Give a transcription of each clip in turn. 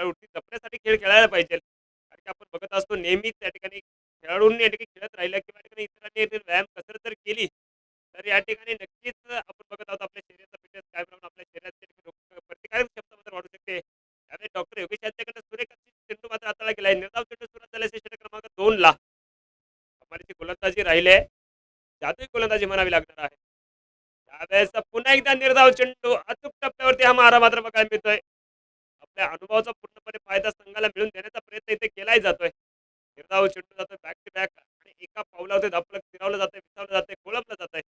खेळाडूंनी जपण्यासाठी खेळ खेळायला पाहिजे. कारण की आपण बघत असतो नेहमीच त्या ठिकाणी खेळाडूंनी या ठिकाणी खेळत राहिलं किंवा ठिकाणी इतरांनी व्यायाम कसरत जर केली तर या ठिकाणी नक्कीच आपण बघत आहोत आपल्या शरीराचा फिटनेस काय राहून आपल्या शरीराची प्रतिकारक क्षमता मात्र वाढू शकते. त्यामुळे डॉक्टर योगेश यांच्याकडे सुरेख चेंडू मात्र हाताळला गेलाय. निर्धाव चेंडू सुरुवात झाल्याचे षटक क्रमांक दोन ला. कमालीची गोलंदाजी राहिले आहे. गोलंदाजी म्हणावी लागणार आहे. त्यावेळेस पुन्हा एकदा निर्धाव चेंडू अचूक टप्प्यावरती हा मारा मात्र बघायला मिळतोय. आपल्या अनुभवाचा पूर्णपणे फायदा संघाला मिळून देण्याचा प्रयत्न इथे केलाय जातोय. निर्धाव चेंडू जातोय बॅक टू बॅक आणि एका पावलावरती धापलं फिरवलं जातंय विसावलं जातंय कोळपलं जातंय.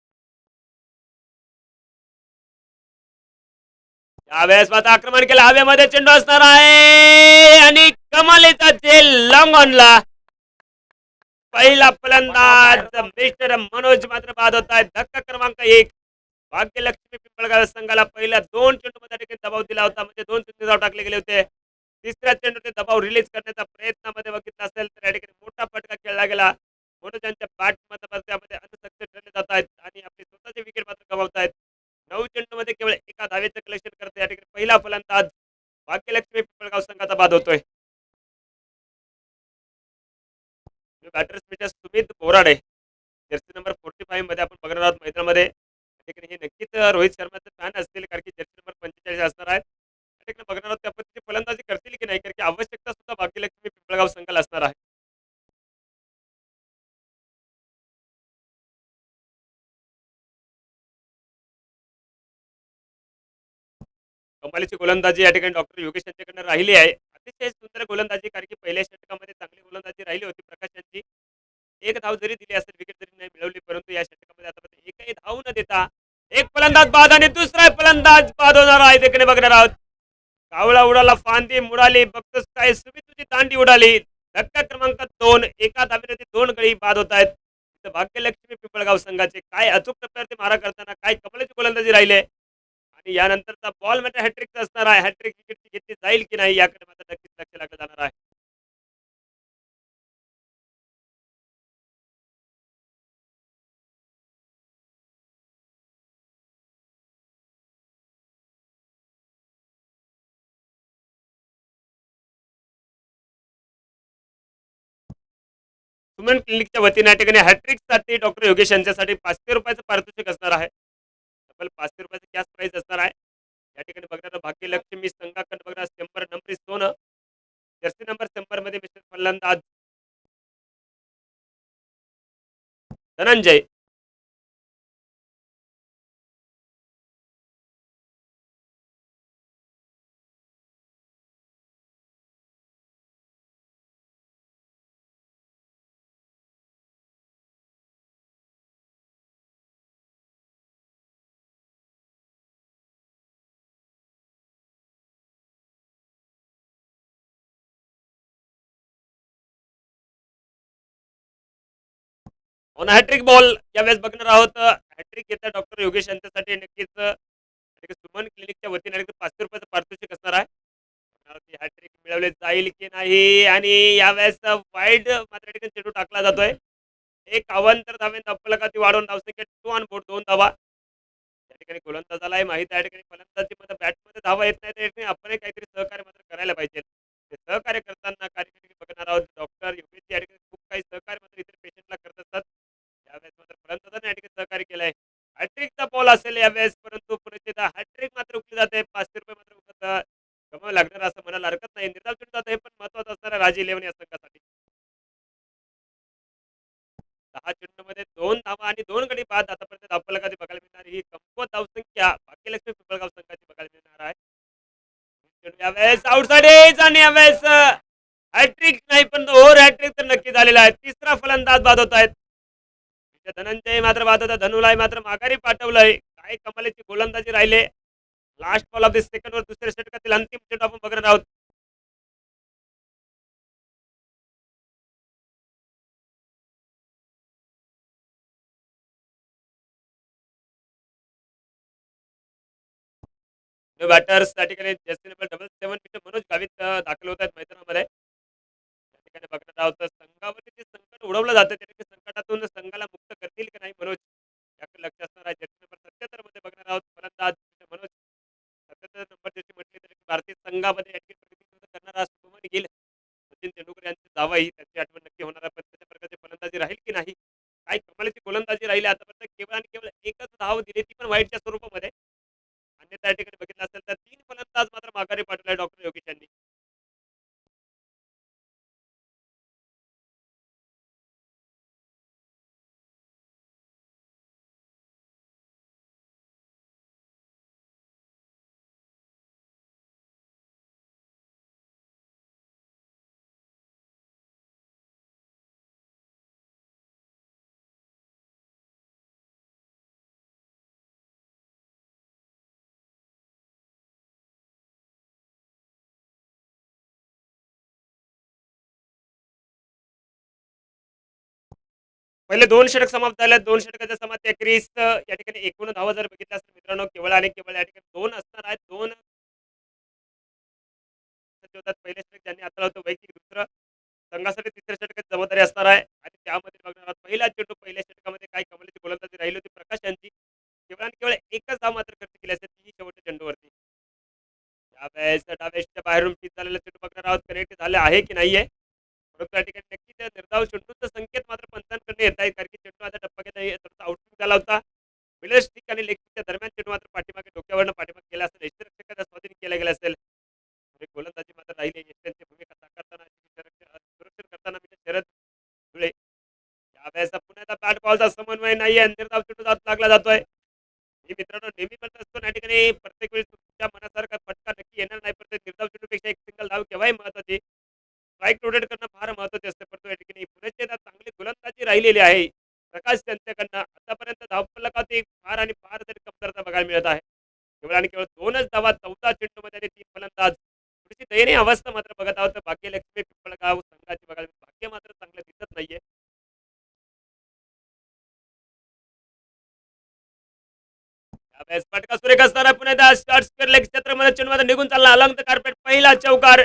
यावेळेस मात्र आक्रमण केलं. हवेमध्ये चेंडू असणार आहे आणि कमालीचा झेल लॉंग ऑनला पहिला फलंदाज मिस्टर मनोज मात्र बाद होत आहे. धक्का क्रमांक एक. भाग्यलक्ष्मी पिंपळगाव संघाला पहिल्या दोन चेंडूमध्ये देखील दबाव दिला होता. म्हणजे दोन चेंडू धाव टाकले गेले होते. तिसऱ्या चेंडूचे दबाव रिलीज करण्याचा प्रयत्नामध्ये बघितला असेल तर या ठिकाणी मोठा फटका खेळला गेला. म्हणून त्यांच्या बॅट त्यामध्ये अनसक्सेस ठरले जात आहेत आणि आपले स्वतःचे विकेट मात्र गमावत आहेत. नऊ चेंडूमध्ये केवळ एका धावेचं कलेक्शन करते या ठिकाणी पहिला फलंदाज भाग्यलक्ष्मी पिंपळगाव संघाचा बाद होतोय. Batters metre Sumit Borade. Jersey number forty फाईव्हमध्ये आपण बघणार आहोत मैदानामध्ये त्या ठिकाणी हे नक्कीच अं, रोहित शर्माचे फॅन असतील कारण की जर्सी नंबर पंचेचाळीस असणार आहे. त्या बघणार आहोत त्या पद्धतीची फलंदाजी करतील की नाही कारण की आवश्यकता सुद्धा भाग्यलक्ष्मी पिंपळगाव संघाला असणार आहे. कमालीची गोलंदाजी या ठिकाणी डॉक्टर योगेश यांच्याकडनं राहिली आहे. अतिशय सुंदर गोलंदाजी कारण की पहिल्या षटकामध्ये चांगली गोलंदाजी राहिली होती. प्रकाश यांची एक धाव जरी दिली असेल विकेट जरी नाही मिळवली परंतु या षटकामध्ये आतापर्यंत एकही धाव न देता एक फलंदाज बाद आणि दुसरा फलंदाज बाद होणार आहे तिकडे बघणार आहोत. कावळा उडाला फांदी मुडाली बघतोस काय सुमी तुझी दांडी उडाली. धक्का क्रमांक दोन एका धावेवरती दोन गळी बाद होत आहेत इथं भाग्यलक्ष्मी पिंपळगाव संघाचे काय अचूक टप्प्यावरती मारा करताना काय कपलाची गोलंदाजी राहिले? आणि यानंतरचा बॉल म्हणजे हॅट्रिकचा असणार आहे. हॅट्रिक विकेटची घेतली जाईल की नाही याकडे मात्र नक्कीच लक्ष लागलं जाणार आहे. सुमन क्लिनिकच्या वतीने या ठिकाणी हॅट्रिकसाठी डॉक्टर योगेश यांच्यासाठी पाचशे रुपयाचं पारितोषिक असणार आहे. तब्बल पाचशे रुपयाचं कॅश प्राईज असणार आहे. या ठिकाणी बघणार भाग्यलक्ष्मी संघाकडे बघणार शंभर नंबरी सोनं. जर्सी नंबर शंभरमध्ये मिस्टर फलंदाज. धनंजय. ऑन हॅट्रिक बॉल यावेळेस बघणार आहोत. हॅट्रिक घेता डॉक्टर योगेश यांच्यासाठी. नक्कीच सुमन क्लिनिकच्या वतीने पाचशे रुपयाचं पारितोषिक असणार आहे. हॅट्रिक मिळवले जाईल की नाही? आणि यावेळेस वाईड मात्र या ठिकाणी चेंडू टाकला जातोय. एक अवांतर धावेन अपलकाती वाढवून धावसंख्या टू ऑन बोर्ड दोन धावा. या ठिकाणी गोलंदाजालाही माहीत आहे या ठिकाणी फलंदाजीमध्ये बॅटमध्ये धावा येत नाही. त्या ठिकाणी आपण काहीतरी सहकार्य मात्र करायला पाहिजे. ते सहकार्य करताना यावेळेस परंतु पुन्हा हॅट्रिक मात्र उकली जाते. पाचशे रुपये मात्र उकत गमावं लागणार असं म्हणायला हरकत नाही. निर्धाव चेंडू जात हे पण महत्वाचं असणार राजे इलेव्हन या संघासाठी. दहा चेंडू मध्ये दोन धावा आणि दोन गडी बाद. आतापर्यंत धावफलकाची बघायला मिळणार ही कमकुवत धावसंख्या भाग्यलक्ष्मी पिंपळगाव संघाची बघायला मिळणार आहे. यावेळेस आउटसाइड एज आणि यावेळेस हॅट्रिक नाही पण ओव्हर हॅट्रिक तर नक्की झालेला आहे. तिसरा फलंदाज बाद होत आहेत. धनंजय मात्र बाद होता. धनुलाय मात्र माघारी पाठवलंय. काय कमालीची गोलंदाजी राहिले. Last ball of the second वर दुसऱ्या षटकातील अंतिम चेंडू आपण बघणार आहोत. बॅटर्स त्या ठिकाणी डबल सेवन मनोज गावित दाखल होत आहेत मैदानामध्ये. त्या ठिकाणी बघण्यात आहोत. संघावरती जे संकट उडवलं जातं त्या ठिकाणी संकटातून संघाला मुक्त करतील की नाही मनोज? याकडे लक्ष संघामध्ये करणार आज शुभमन येईल. सचिन तेंडुलकर यांची जावा ही त्यांची आठवण नक्की होणार आहे. पण प्रकारची फलंदाजी राहील की नाही? काय कमालीची गोलंदाजी राहिली आतापर्यंत केवळ आणि केवळ एकच धाव दिली ती पण वाईटच्या स्वरूपामध्ये. अन्यथा या ठिकाणी बघितलं असेल तर तीन फलंदाज मात्र माघारी पाठवला डॉक्टर योगेश पहिले दोन षटक समाप्त झाले दोन षटकाच्या समाप्त एकवीस या ठिकाणी एकूण धावा जर बघितल्या असेल मित्रांनो केवळ आणि केवळ या ठिकाणी दोन असणार आहेत. दोन पहिले षटक ज्यांनी आता होतं वैयक्तिक दुसरं संघासाठी तिसऱ्या षटकाची जबाबदारी असणार आहे. आणि त्यामध्ये बघणार आहोत पहिला चेंडू पहिल्या षटकामध्ये काय कमलाची गोलंदाजी राहिली होती प्रकाश यांची. केवळ आणि केवळ एकच धाव मात्र खर्च केली असेल ती शेवटच्या चेंडूवरती. त्यावेळेस डाव्याच्या बाहेरून फिट झालेला चेंडू बघणार आहोत. कनेक्ट झाले आहे की नाहीये? परंतु या ठिकाणी नक्कीच निर्धाव चेंडूचा संकेत मात्र पंचांकडे येत आहे कारण की चेंडू माझा टप्पा घेत आहे थोडासा आउटस्विंग झाला होता. मिडल स्टिक आणि लेग दरम्यान चेंडू मात्र पाठीमागे डोक्यावरनं पाठीमागे गेला असेल. यष्टीरक्षकाचा स्वाधीन केला गेला असेल. गोलंदाजी मात्र राहिली यष्ट्यांची भूमिका साकारताना सुरक्षण करताना मी शरद धुळे. त्यावेळेस पुन्हा बॅट बॉलचा समन्वय नाही आहे निर्धाव चेंडू जात लागला जातोय. गोलंदाजी आहे. प्रकाश त्यांच्याकडनं आतापर्यंत धावफलकात फार आणि फार तरी कमतरता बघायला मिळत आहे. केवळ आणि केवळ दोनच धावा चौदा चेंडूमध्ये आणि तीन फलंदाज. थोडीशी दयनीय अवस्था मात्र बघत आहोत. भाग्यलक्ष्मी पिंपळगाव संघाची बघायला भाग्य मात्र चांगलं दिसत नाहीये. फटका सुरेख असताना पुन्हा स्टार्ट स्क्वेअर लेग क्षेत्रामध्ये चेंडूमध्ये निघून चालला. अलंग कार्पेट पहिला चौकार.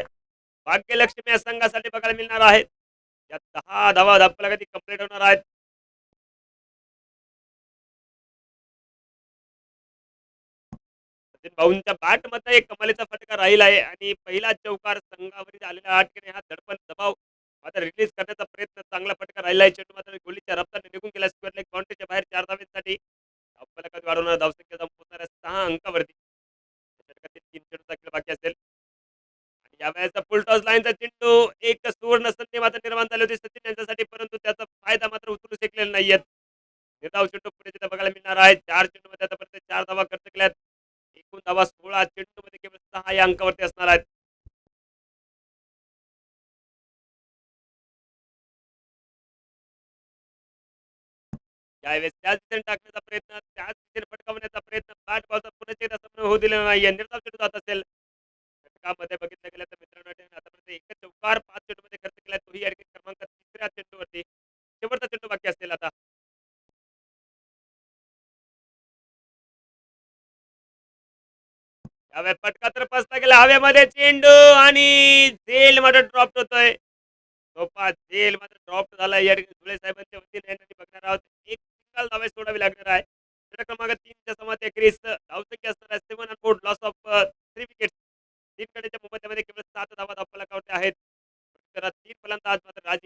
भाग्यलक्ष्मी या संघासाठी बघायला मिळणार आहेत या दहा धावा धापला कधी कंप्लीट होणार आहेत. भाऊंच्या बॅटमध्ये एक कमालीचा फटका राहील आहे आणि पहिला चौकार संघावरील आलेला आठ हा दडपण दबाव मात्र रिलीज करण्याचा प्रयत्न चांगला फटका राहिला आहे. चेंडू मात्र गोलीच्या रफ्ताने निघून गेला स्क्वेअर लेग बाउंड्रीच्या बाहेर चार धावेसाठी धावफलकात वाढवणार? धावसंख्या जाऊन पोहोचणाऱ्या सहा अंकावरती. षटकातील तीन चेंडू बाकी असेल. आणि यावेळेचा फुल टॉस लाईनचा चेंडू एक सुवर्ण संधी मात्र आहे चार चेंडू मध्ये आतापर्यंत चार धावा खर्च केल्यात. एकूण धावा सोळा चेंडू मध्ये केवळ सहा या अंकावरती प्रयत्न, त्याच दिशेने प्रयत्न. बॅट बॉलचा पुन्हा एकदा समोर निर्धाव चेंडू जात असेल. षटकामध्ये बघितलं गेलं तर मित्रांनो आतापर्यंत एकच चौकार पाच चेंडूमध्ये खर्च केला तोही या क्रमांक तिसऱ्या चेंडूवरती. शेवटचा चेंडू बाकी असेल फटका तर पसता गेला. हवेमध्ये चेंडू आणि झेल मात्र ड्रॉप होतोय. सोपा झेल मात्र ड्रॉप झाला या ठिकाणी धुळे साहेबांच्या वतीने बघणार आहोत एक सिंगल धावे सोडावी लागणार आहे. क्रमांक तीनच्या समात क्रिस धावसंख्या असणार आहे. And four loss of three wicket तीन गड्याच्या मोबदल्यामध्ये केवळ सात धावा धावफलकावरती आहेत. तीन फलंदाज मात्र राज